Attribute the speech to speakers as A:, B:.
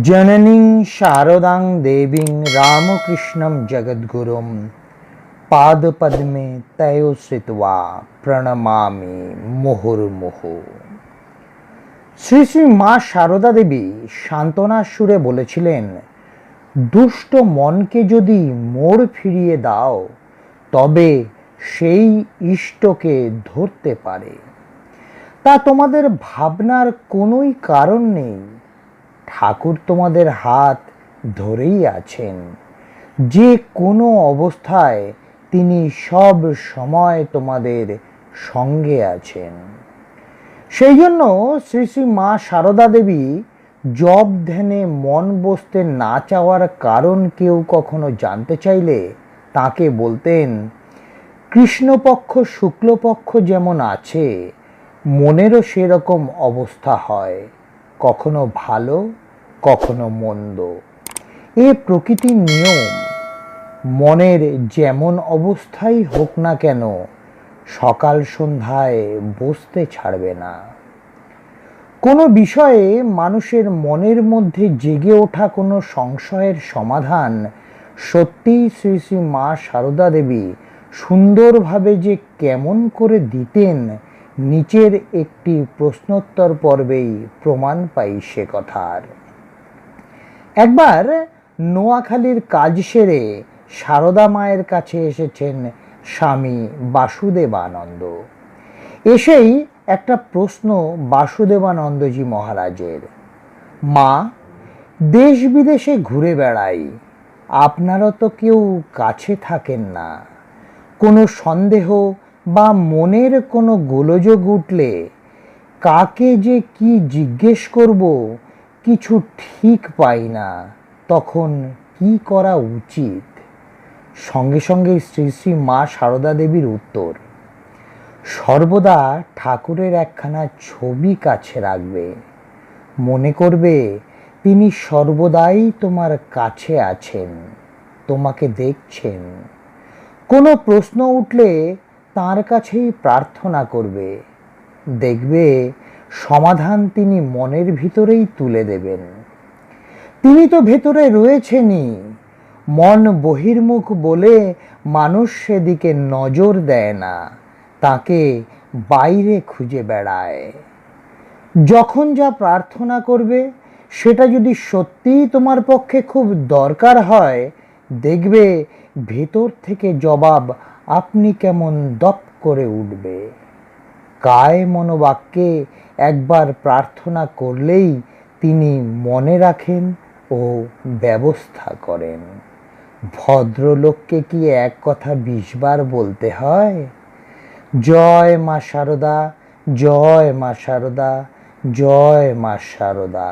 A: জননীং শারদাং দেবীং রামকৃষ্ণম জগদ্গুরুম পাদপদ্মে তয় শ্রিত্বা প্রণমামি মুহুর্মুহু শ্রী শ্রী মা শারদা দেবী সান্ত্বনার সুরে বলেছিলেন, দুষ্ট মনকে যদি মোড় ফিরিয়ে দাও, তবে সেই ইষ্টকে ধরতে পারে। তা তোমাদের ভাবনার কোনোই কারণ নেই। ঠাকুর তোমাদের হাত ধরেই আছেন। যে কোনো অবস্থায় তিনি সব সময় তোমাদের সঙ্গে আছেন। সেই জন্য শ্রী শ্রী মা সারদা দেবী জব ধ্যানে মন বসতে না চাওয়ার কারণ কেউ কখনো জানতে চাইলে তাকে বলতেন, কৃষ্ণপক্ষ, শুক্লপক্ষ যেমন আছে, মনেরও সেরকম অবস্থা হয়। কখনো ভালো কখনো মন্দ। এ প্রকৃতির নিয়ম। মনের যেমন অবস্থাই হোক না কেন, সকাল সন্ধ্যায় বসতে ছাড়বে না। কোনো বিষয়ে মানুষের মনের মধ্যে জেগে ওঠা কোনো সংশয়ের সমাধান সত্যিই শ্রী শ্রী মা সারদা দেবী সুন্দরভাবে যে কেমন করে দিতেন, নিচের একটি প্রশ্নোত্তর পর্বেই প্রমাণ পাই সে কথার। একবার নোয়াখালীর কাজ সেরে সারদা মায়ের কাছে এসেছেন স্বামী বাসুদেবানন্দ। এসেই একটা প্রশ্ন বাসুদেবানন্দজি মহারাজের। মা, দেশ বিদেশে ঘুরে বেড়াই আপনারা তো কেউ কাছে থাকেন না। কোনো সন্দেহ বা মনের কোনো গোলযোগ উঠলে কাকে যে কি জিজ্ঞেস করব কিছু ঠিক পাই না, তখন কি করা উচিত? সঙ্গে সঙ্গে শ্রী শ্রী মা সারদা দেবীর উত্তর, সর্বদা ঠাকুরের একখানা ছবি কাছে রাখবে। মনে করবে, তিনি সর্বদাই তোমার কাছে আছেন, তোমাকে দেখছেন। কোনো প্রশ্ন উঠলে তার কাছেই প্রার্থনা করবে। দেখবে সমাধান তিনি মনের ভিতরেই তুলে দেবেন। তিনি তো ভেতরে রয়েছেনই। মন বহির্মুখ বলে মানুষ সেদিকে নজর দেয় না, তাকে বাইরে খুঁজে বেড়ায়। যখন যা প্রার্থনা করবে, সেটা যদি সত্যিই তোমার পক্ষে খুব দরকার হয়, দেখবে ভেতর থেকে জবাব আপনি কেমন দপ করে উঠবে। কায় মনোবাক্যে একবার প্রার্থনা করলেই তিনি মনে রাখেন ও ব্যবস্থা করেন। ভদ্রলোককে কি এক কথা বিশবার বলতে হয়? জয় মা শারদা জয় মা শারদা জয় মা শারদা